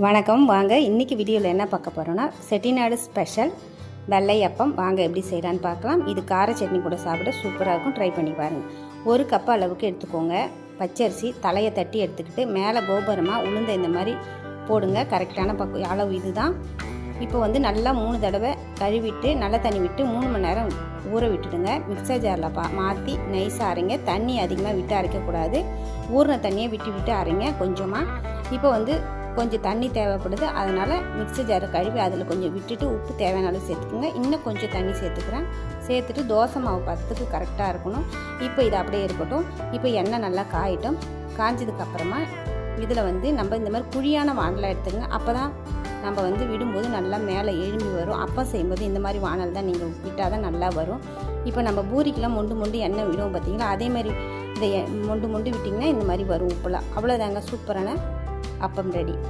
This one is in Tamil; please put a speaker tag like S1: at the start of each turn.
S1: வணக்கம் வாங்க. இன்றைக்கி வீடியோவில் என்ன பார்க்க போகிறோன்னா செட்டிநாடு ஸ்பெஷல் வெள்ளை அப்பம். வாங்க எப்படி செய்கிறான்னு பார்க்கலாம். இது கார சட்னி கூட சாப்பிட சூப்பராக இருக்கும். ட்ரை பண்ணி பாருங்கள் ஒரு கப் அளவுக்கு எடுத்துக்கோங்க. பச்சரிசி தலையை தட்டி எடுத்துக்கிட்டு மேலே கோபுரமாக உளுந்த இந்த மாதிரி போடுங்க. கரெக்டான பக்கு அளவு இதுதான். இப்போ வந்து நல்லா மூணு தடவை கழுவிட்டு நல்ல தண்ணி விட்டு மூணு மணி நேரம் ஊற விட்டுடுங்க. மிக்சர் ஜாரில் பா மாற்றி நைஸாக அரைங்க. தண்ணி அதிகமாக விட்டு அரைக்கக்கூடாது. ஊறின தண்ணியை விட்டு விட்டு அரைங்க. கொஞ்சமாக இப்போ வந்து கொஞ்சம் தண்ணி தேவைப்படுது. அதனால் மிக்ஸி ஜாரை கழுவி அதில் கொஞ்சம் விட்டுட்டு உப்பு தேவையான அளவு சேர்த்துக்குங்க. இன்னும் கொஞ்சம் தண்ணி சேர்த்துக்கிறேன். சேர்த்துட்டு தோசை மாவு பத்துக்கு கரெக்டாக இருக்கணும். இப்போ இது அப்படியே இருக்கட்டும். இப்போ எண்ணெய் நல்லா காயிட்டோம். காஞ்சதுக்கு அப்புறமா இதில் வந்து நம்ம இந்த மாதிரி குழியான வானலை எடுத்துங்க அப்போ தான் நம்ம வந்து விடும்போது நல்லா மேலே எழும்பி வரும். அப்பம் செய்யும்போது இந்த மாதிரி வானல் தான் நீங்கள் விட்டால் தான் நல்லா வரும். இப்போ நம்ம பூரிக்கெலாம் மொண்டு மொண்டு எண்ணெய் விடுவோம் பார்த்தீங்களா அதே மாதிரி இந்த மொண்டு மொண்டு விட்டிங்கன்னா இந்த மாதிரி வரும் உப்புலாம் அவ்வளோதாங்க சூப்பரான அப்பம் ரெடி